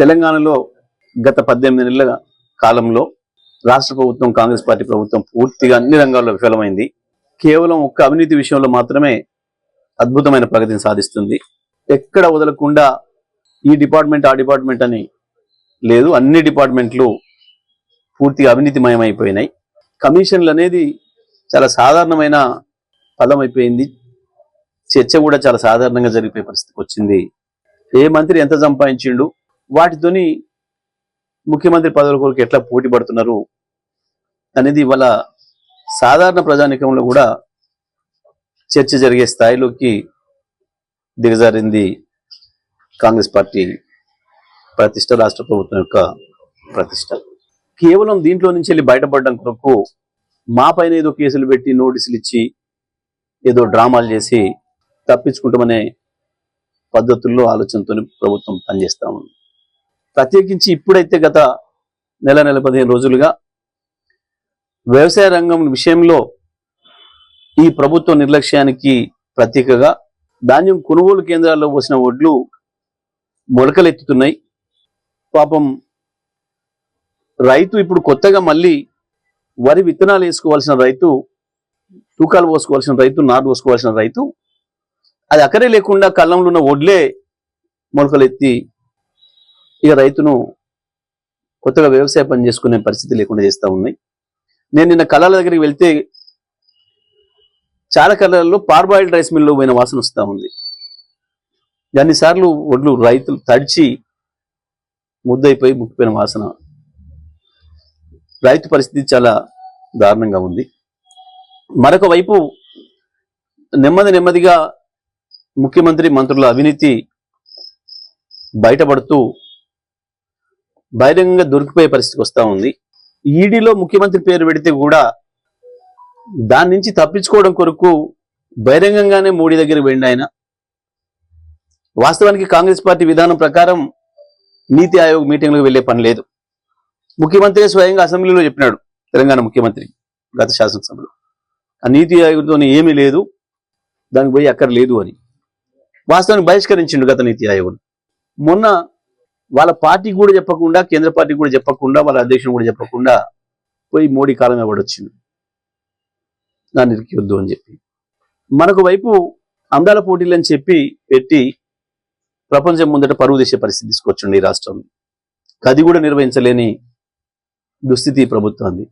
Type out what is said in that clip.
తెలంగాణలో గత పద్దెనిమిది నెలల కాలంలో రాష్ట్ర ప్రభుత్వం కాంగ్రెస్ పార్టీ ప్రభుత్వం పూర్తిగా అన్ని రంగాల్లో విఫలమైంది. కేవలం ఒక్క అవినీతి విషయంలో మాత్రమే అద్భుతమైన ప్రగతిని సాధిస్తుంది. ఎక్కడ వదలకుండా ఈ డిపార్ట్మెంట్ ఆ డిపార్ట్మెంట్ అని లేదు అన్ని డిపార్ట్మెంట్లు పూర్తిగా అవినీతిమయమైపోయినాయి. కమిషన్లు అనేది చాలా సాధారణమైన పదం అయిపోయింది. చర్చ కూడా చాలా సాధారణంగా జరిగిపోయే పరిస్థితికి వచ్చింది. ఏ మంత్రి ఎంత సంపాదించిండు? వాటితోని ముఖ్యమంత్రి పదవుల కొరకు ఎట్లా పోటీ పడుతున్నారు అనేది ఇవాళ సాధారణ ప్రజానికంలో కూడా చర్చ జరిగే స్థాయిలోకి దిగజారింది కాంగ్రెస్ పార్టీ ప్రతిష్ట రాష్ట్ర ప్రభుత్వం యొక్క ప్రతిష్ట. కేవలం దీంట్లో నుంచి వెళ్ళి బయటపడడం కొరకు మా పైన ఏదో కేసులు పెట్టి నోటీసులు ఇచ్చి ఏదో డ్రామాలు చేసి తప్పించుకుంటామనే పద్ధతుల్లో ఆలోచనతో ప్రభుత్వం పనిచేస్తా ఉంది. ప్రత్యేకించి ఇప్పుడైతే గత నెల నెల పదిహేను రోజులుగా వ్యవసాయ రంగం విషయంలో ఈ ప్రభుత్వ నిర్లక్ష్యానికి ప్రత్యేకగా ధాన్యం కొనుగోలు కేంద్రాల్లో పోసిన వడ్లు మొలకలెత్తుతున్నాయి. పాపం రైతు ఇప్పుడు కొత్తగా మళ్ళీ వరి విత్తనాలు వేసుకోవాల్సిన రైతు తూకాలు పోసుకోవాల్సిన రైతు నారు పోసుకోవాల్సిన రైతు అది అక్కడే లేకుండా కళ్ళంలో ఉన్న వడ్లే మొలకలెత్తి ఇక రైతును కొత్తగా వ్యవసాయ పని చేసుకునే పరిస్థితి లేకుండా చేస్తూ ఉన్నాయి నేను నిన్న కళాల దగ్గరికి వెళ్తే చాలా కళల్లో పార్బాయిల్డ్ రైస్ మిల్లో పోయిన వాసన వస్తూ ఉంది. అన్నిసార్లు ఒడ్లు రైతులు తడిచి ముద్దయిపోయి ముక్కిపోయిన వాసన. రైతు పరిస్థితి చాలా దారుణంగా ఉంది. మరొక వైపు నెమ్మది నెమ్మదిగా ముఖ్యమంత్రి మంత్రుల అవినీతి బయటపడుతూ బహిరంగంగా దొరికిపోయే పరిస్థితికి వస్తూ ఉంది. ఈడీలో ముఖ్యమంత్రి పేరు పెడితే కూడా దాని నుంచి తప్పించుకోవడం కొరకు బహిరంగంగానే మోడీ దగ్గర వెళ్ళిన ఆయన. వాస్తవానికి కాంగ్రెస్ పార్టీ విధానం ప్రకారం నీతి ఆయోగ్ మీటింగ్లకు వెళ్ళే పని లేదు. ముఖ్యమంత్రి స్వయంగా అసెంబ్లీలో చెప్పినాడు తెలంగాణ ముఖ్యమంత్రి గత శాసనసభలో. ఆ నీతి ఆయోగ్తో ఏమీ లేదు దానికి పోయి అక్కడ లేదు అని. వాస్తవానికి బహిష్కరించిండు గత నీతి ఆయోగ్ మొన్న వాళ్ళ పార్టీకి కూడా చెప్పకుండా కేంద్ర పార్టీకి కూడా చెప్పకుండా వాళ్ళ అధ్యక్షుడు కూడా చెప్పకుండా పోయి మోడీ కాలం ఇవ్వడొచ్చింది దాన్ని ఇరికివద్దు అని చెప్పి. మనకు వైపు అందాల పోటీలు అని చెప్పి పెట్టి ప్రపంచం ముందట పరువు తీసే పరిస్థితి తీసుకొచ్చింది ఈ రాష్ట్రంలో. అది కూడా నిర్వహించలేని దుస్థితి ప్రభుత్వం ప్రభుత్వాన్ని